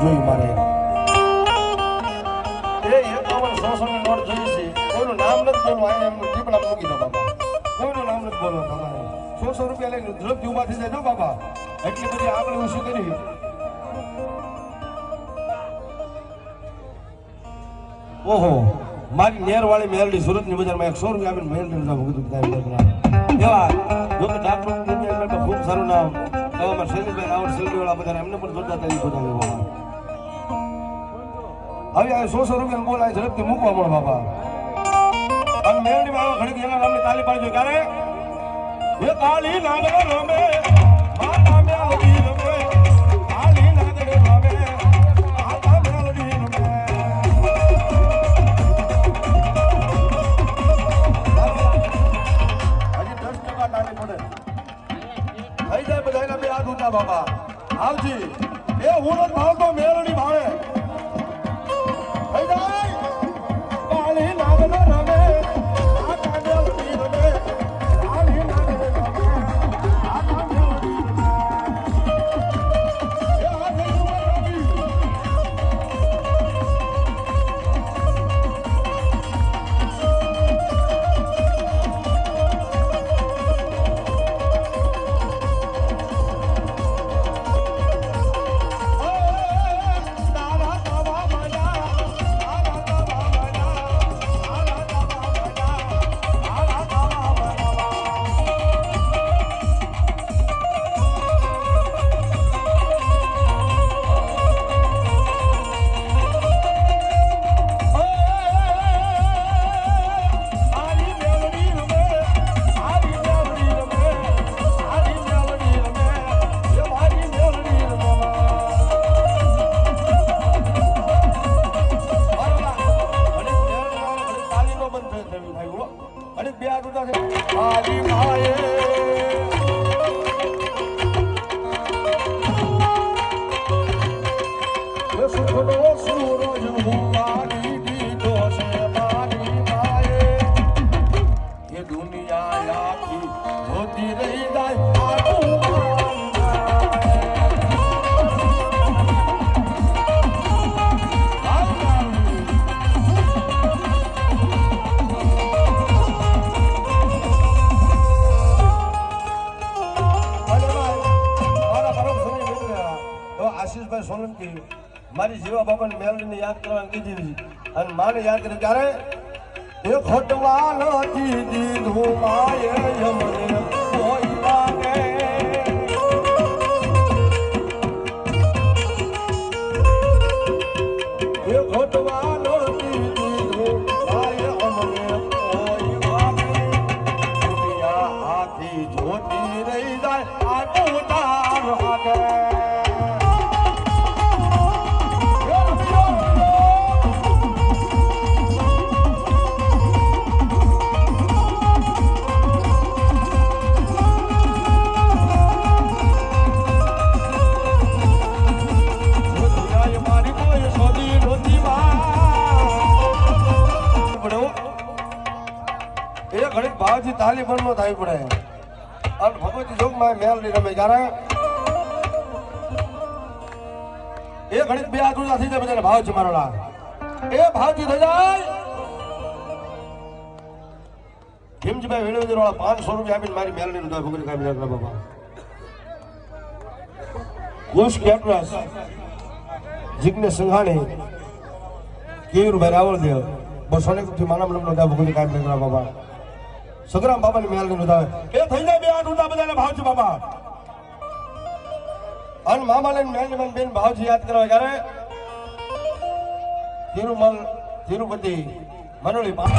જોયું મારે એ એકાવન સો ની નોટ જોઈ છે. કોઈનું નામ નથી બોલવું આ એમનું ટીપડા મૂકી દો બાબા કોઈનું નામ નથી બોલવા તમારે. સો સો રૂપિયા લઈને ઝડપથી ઊભા થઈ જાય. બાબા એટલી બધી આગળ હું શું કરી. ઓહો, મારી નેરવાળી મેરડી સુરતની બજારમાં એક સો રૂપિયા આપીને મેરડી નામ કીધું સારું નામ. એવા અમારા શૈલીભાઈ રાવળ શૈલીવાળા બધા એમને પણ જોતા તરીકે હવે આ સો સો રૂપિયા બોલ આ ઝડપથી મૂકવા મળો બાબા અને મેળની બાબા ઘડી એના નામની તાલી પાડજો, ક્યારે? એ તાલી નાગડે રમે માતા મેલડી રમે. કાળી નાગડે રમે જાય બધાયના બે હાથ બાબા આવજી. એ હું નથી ભાવતો મેલડી ભાવે. આલી માયે એ સુખનો સૂરજ આશીષભાઈ મારી જીવા બાબાને મેલડીને યાદ કરવાની કીધી. અને માને યાદ કરી ત્યારે એ ખોટવા નથી દીધું માએ યમને એ ઘડી ભાવજી તાલીબન નો થાય પડે. અને ભગવતી જોગમાં મેલની રમે. જ્યારે એ ઘડી બે ઊંચા થઈ જાય બધાને ભાવ છે મારો એ ભાવજી થઈ જાય. ભીમજીભાઈ વેણુવદર વાળા પાંચસો રૂપિયા આપીને મારી મેલની ભગવતી કાપી નાખલા બાબા ઘોષ કેટરસ, જિગ્નેશ સંઘાણી, કેયુરભાઈ રાવળદેવ. બસો ને માનવ નંબર દા ભગવતી કાપી નાખલા બાબા સગરામ બાબાની મેલની નોંધાવે. એ થઈ જાય બે આઠ ઊંચા બધાને ભાવજી બાબા. અને મામા લઈને મેનેજમેન્ટ બેન ભાવજી યાદ કરવા જયારે તિરુમલ તિરુપતિ મનોળી પા